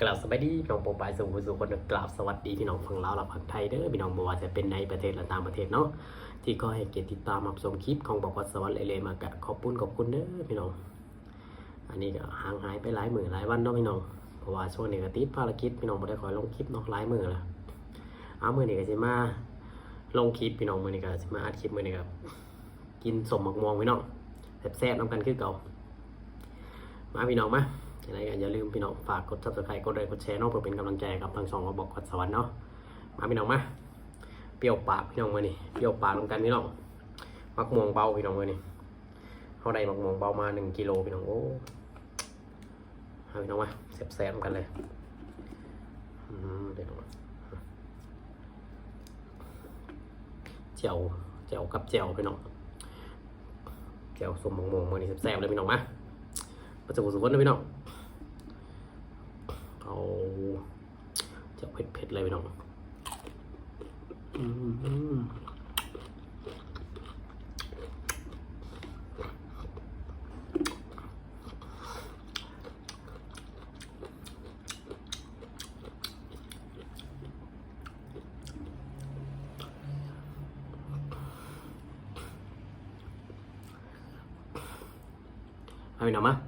กราบสวัสดีพี่น้องโปรปลายสู่สู่คนกราบสวัสดีพี่น้องฝั่งลาวและฝั่งไทยเด้อพี่น้องบ่ว่าจะเป็นในประเทศและต่างประเทศเนาะที่ก็ให้เกียรติติดตามรับชมคลิปของบอกวัดสวรรค์เลยมากะขอบคุณขอบคุณเด้อพี่น้องอันนี้ก็ห่างหายไปหลายมื้อหลายวันเนาะพี่น้องเพราะว่าช่วงนี้ก็ติดภารกิจพี่น้องบ่ได้คอยลงคลิปเนาะหลายมื้อล้วเอามื้อนี้ก็สิมาลงคลิปพี่น้องมื้อนี้ก็สิมาอัดคลิปมื้อนี้ก็กินสมหมกม่วงพี่น้องแซ่บๆนํกันคือเก่ามาพี่น้องมา อะไรก็อย่าลืมพี่น้องฝากกด subscribe กดไลค์กดแชร์เนาะเพื่อเป็นกำลังใจกับทางสองกระบอกกัดสวรรค์เนาะมาพี่น้องมาเปรี้ยวปากพี่น้องมานี่เปรี้ยวปากลงกันพี่น้องมักม่วงเบาพี่น้องมานี่เขาได้มักม่วงเบามาหนึ่งกิโลพี่น้องโอ้เอาพี่น้องมาแซ่บๆกันเลยอืมเดี๋ยวเจียวเจียวกับเจียวพี่น้องเจียวสมมักม่วงมานี่แซ่บๆเลยพี่น้องมาประจุสุวรรณนะพี่น้อง เอา จะเผ็ดๆเลยพี่น้องอืมเอาพี่น้องมา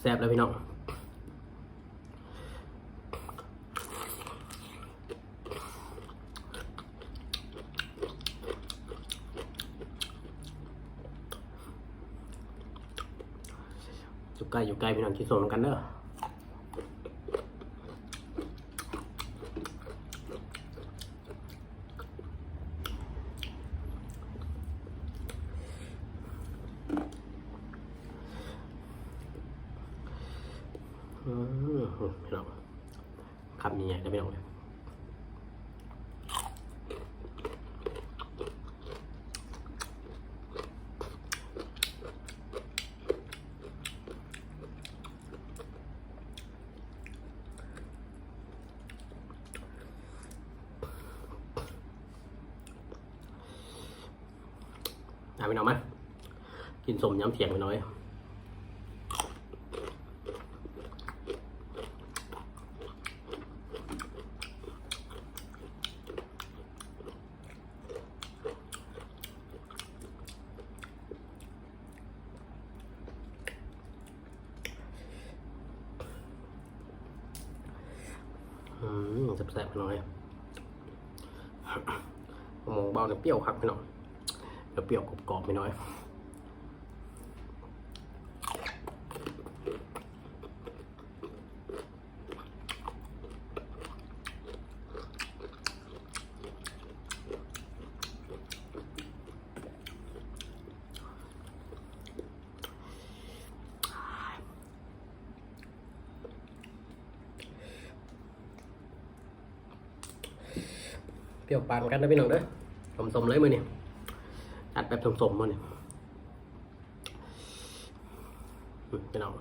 แซ่บแล้วพี่น้องอยู่ใกล้อยู่ใกล้พี่น้องที่ส่งกันเด้อ พี่น้องคำนี้ใหญ่นะพี่น้องเนี่ยเอาพี่น้องมากินสมย้ำเถียงไปหน่อย อืม แซ่บๆไปหน่อยมะม่วงเบาเนี่ยเปรี้ยวครับไปหน่อยแล้วเปรี้ยวกรอบๆไปหน่อย รี้ยวปานกันนะพี่น้องเด้อสมๆเลยมือนี่ตัดแบบสมๆมือนี่ยพี่น้อง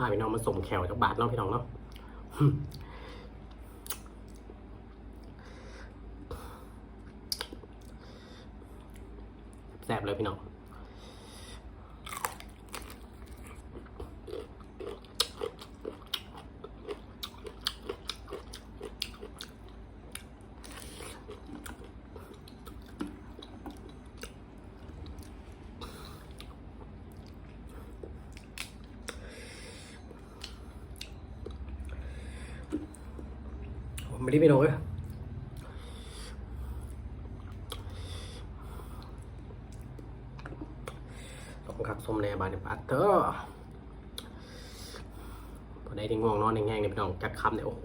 พาพี่น้องมาส่งแขวจากบาทเนาะพี่น้องเนาะแซ่บเลยพี่น้อง ผมไม่ได้ไปโดนเลยสมคักสมแนบาดเนี่ยปัดเถอะพอได้ที่ง่วงนอนแห้งๆเนี่ยพี่น้องจัดคำเนี่ยโอ้โห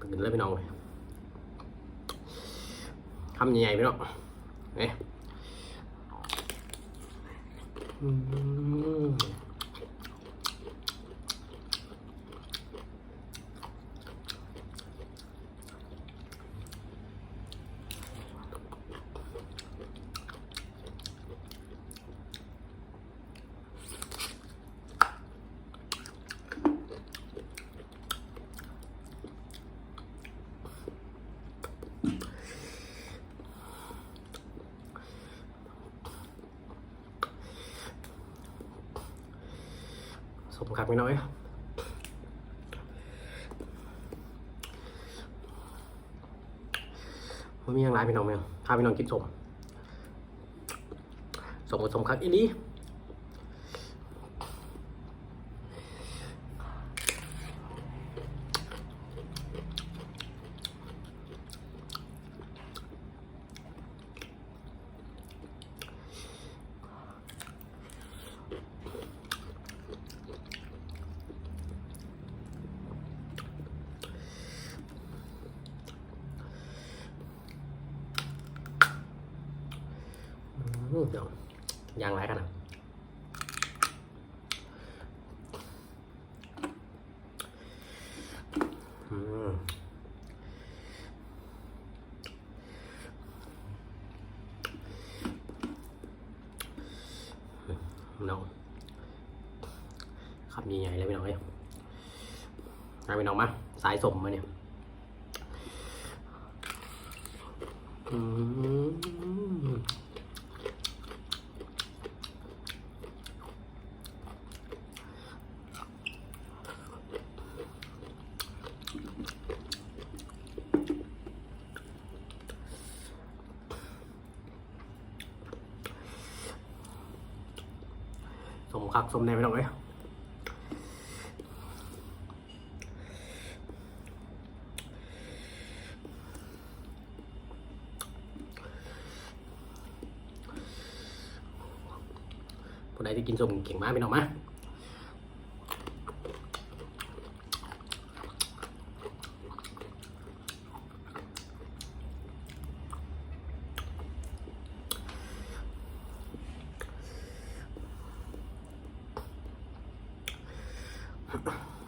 ตื่นแล้วพี่น้องเลยำใหญ่ๆพี่น้องเนี่ย สมคักพี่น้อยมันมีอย่างไรพี่น้องไหมพาพี่น้องกินสมสมกับสมคักอีนี้ อืม เดี๋ยวย่างไรกันนะอืมน้องขับใหญ่ๆเลยพี่น้องเอ้ยเอาพี่น้องมา สายสมมาเนี่ย อืม สมคักสมในไม่ต้องเลยผู้ใดที่กินสมเก่งมากไปหน้องมา ハハハ。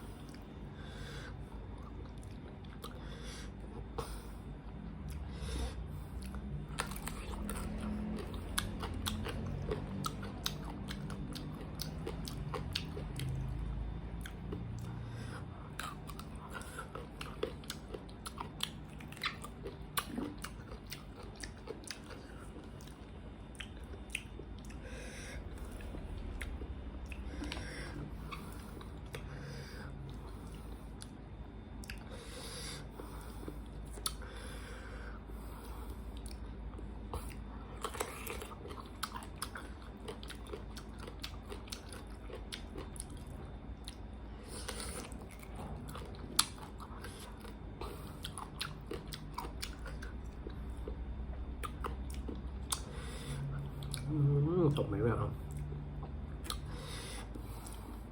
มสมไหมแบบเอา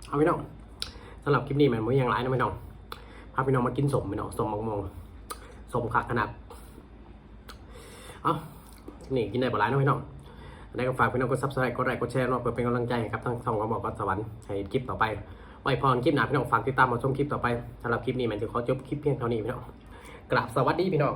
เอาพี่น้องสำหรับคลิปนี้มันไม่ยังไรนะพี่น้องพาพี่น้องมากินสมพี่น้องสมมองมองสมคักขนาดเอานี่กินได้บ่หลายนะพี่น้องได้ก็ฝากพี่น้องกดซับสไครต์กดไลค์กดแชร์เนาเพื่อเป็นกำลังใจให้ครับทั้งช่องของบอกกับสวรรค์ให้คลิปต่อไปไว้พรคลิปหนาพี่น้องฝากติดตามมาชมคลิปต่อไปสำหรับคลิปนี้มันจะขอจบคลิปเพียงเท่านี้พี่น้องกราบสวัสดีพี่น้อง